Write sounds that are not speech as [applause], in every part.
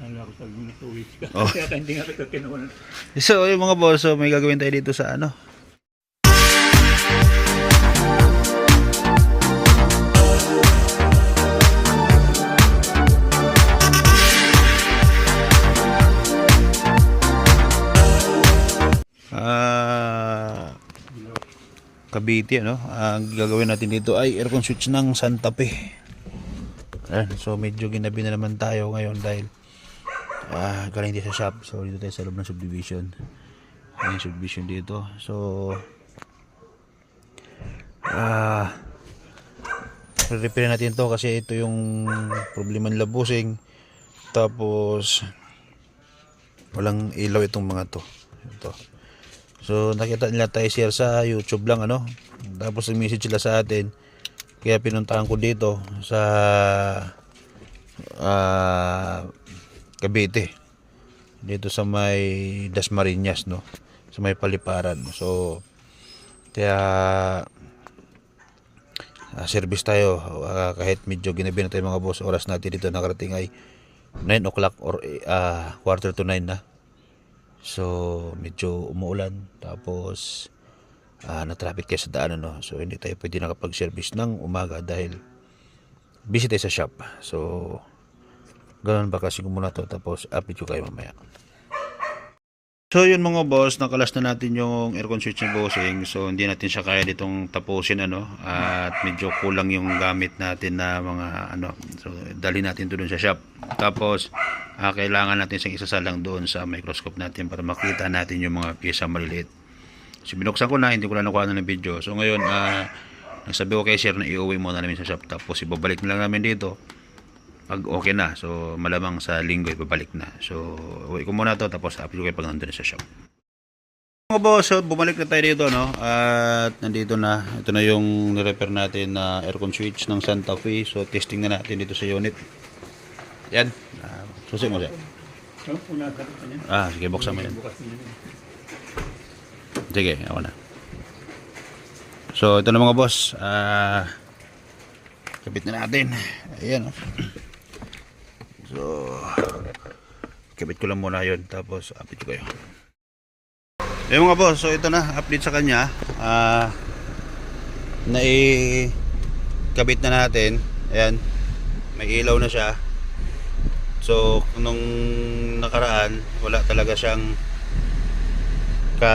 Kala ko sabi mo na weeks ka. Oh. [laughs] Kaya ka hindi nga kita kinuha. So, yung mga boss, so may gagawin tayo dito sa ano. Ah, Cavite, ano? Ang gagawin natin dito ay aircon switch ng Santa Fe. Ayan, so medyo ginabi na naman tayo ngayon dahil ah galing dito sa shop. So dito tayo sa loob ng subdivision. Ayan yung subdivision dito. So ah repair natin to kasi ito yung problema nila busing. Tapos walang ilaw itong mga to. Ito. So nakita nila tayo share sa YouTube lang ano. Tapos nag-message sila sa atin. Kaya pinuntahan ko dito sa ah Cavite. Dito sa may Dasmariñas no. Sa may paliparan. So kaya ah, service tayo Ah, kahit medyo ginabi na tayo mga boss oras natin dito nakarating ay 9 o'clock or ah, quarter to 9 na So, medyo umuulan. Tapos, ah na-traffic kayo sa daanan, no? So, hindi tayo pwede nakapag-service ng umaga dahil busy tayo sa shop. So, ganun ba kasi muna to. Tapos, update ko kayo mamaya. So, yun mga boss, nakalas na natin yung aircon switch ng bossing. So, hindi natin siya kaya ditong tapusin, ano. At medyo kulang yung gamit natin na mga, ano. So, dali natin doon sa shop. Tapos, ah, kailangan natin siyang isasalang doon sa microscope natin para makita natin yung mga pyesa maliliit. So, binuksan ko na, hindi ko na nakuha ng video. So, ngayon, ah, nagsabi ko kay sir na iuwi muna namin sa shop. Tapos, ibabalik na lang namin dito pag okay na. So, malamang sa linggo ibabalik na. So, uwi ko muna to tapos upload ko pag nandun sa shop. Mga boss, so bumalik na tayo dito, no? At nandito na. Ito na yung nirepair natin na aircon switch ng Santa Fe. So, testing na natin dito sa unit. Yan. Uh, susi mo siya. Ah, sige, buksan mo yan. Sige, ako na. So, ito na mga boss. Ah, kabit na natin. Ayan, oh. So, kabit ko lang muna yun. Tapos, update ko kayo. Ayan mga boss, so ito na. Update sa kanya. Ah, nai kabit na natin. Ayan. May ilaw na siya. So, nung nakaraan, wala talaga siyang ka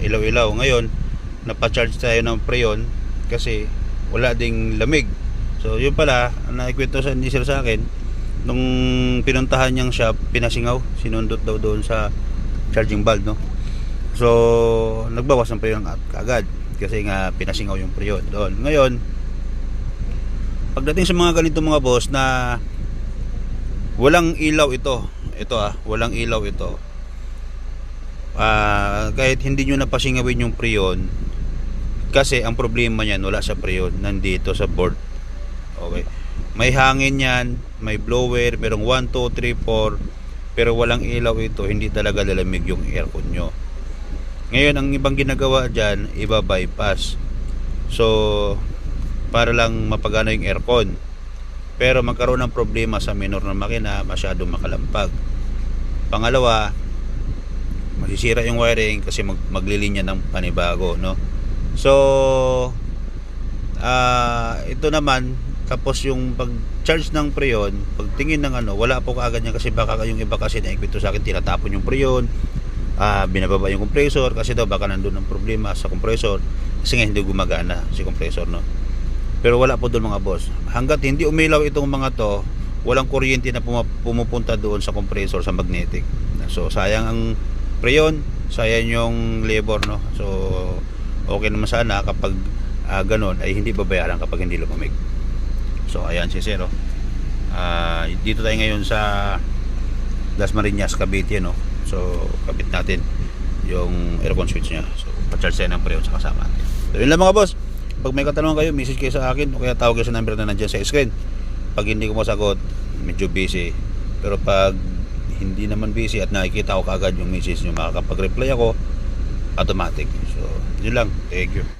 ilaw-ilaw. Ngayon, napacharge tayo ng preon kasi wala ding lamig. So, yun pala, nakikwento sa ni sir sa akin, nung pinuntahan niyang shop, pinasingaw, sinundot daw doon sa charging bulb, no? So, nagbawas ng preon at agad kasi nga pinasingaw yung preon doon. Ngayon, pagdating sa mga ganito mga boss na walang ilaw ito, ito ah, walang ilaw ito ah kahit hindi nyo napasingawin yung preon kasi ang problema niyan wala sa preon nandito sa board okay may hangin yan may blower merong 1, 2, 3, 4 pero walang ilaw ito hindi talaga lalamig yung aircon nyo. Ngayon ang ibang ginagawa dyan iba bypass so para lang mapagana yung aircon. Pero magkaroon ng problema sa minor na makina masyadong makalampag. Pangalawa masisira yung wiring kasi mag, maglilinya ng panibago no? So ah ito naman tapos yung pag charge ng preon pagtingin ng ano wala po kaagad yan kasi baka yung iba kasi naikwento sa akin tinatapon yung preon ah binababa yung compressor kasi daw baka nandun ang problema sa compressor. Kasi nga hindi gumagana si compressor no pero wala po doon mga boss. Hanggat hindi umilaw itong mga to walang kuryente na pumupunta doon sa compressor sa magnetic. So sayang ang preyon sayang yung labor no? So okay naman sana kapag ah, ganun ay hindi babayaran kapag hindi lumamig so ayan si Zero Ah, dito tayo ngayon sa Las Marinas Cavite no? So kabit natin yung aircon switch niya. So pa-charge tayo ng preyon sa kasama so yun lang mga boss. Pag may katanungan kayo message kayo sa akin o kaya tawag kayo sa number na nandiyan sa screen. Pag hindi ko masagot medyo busy. Pero pag hindi naman busy at nakikita ko kagad yung message nyo makakapag-reply ako automatic. So yun lang. Thank you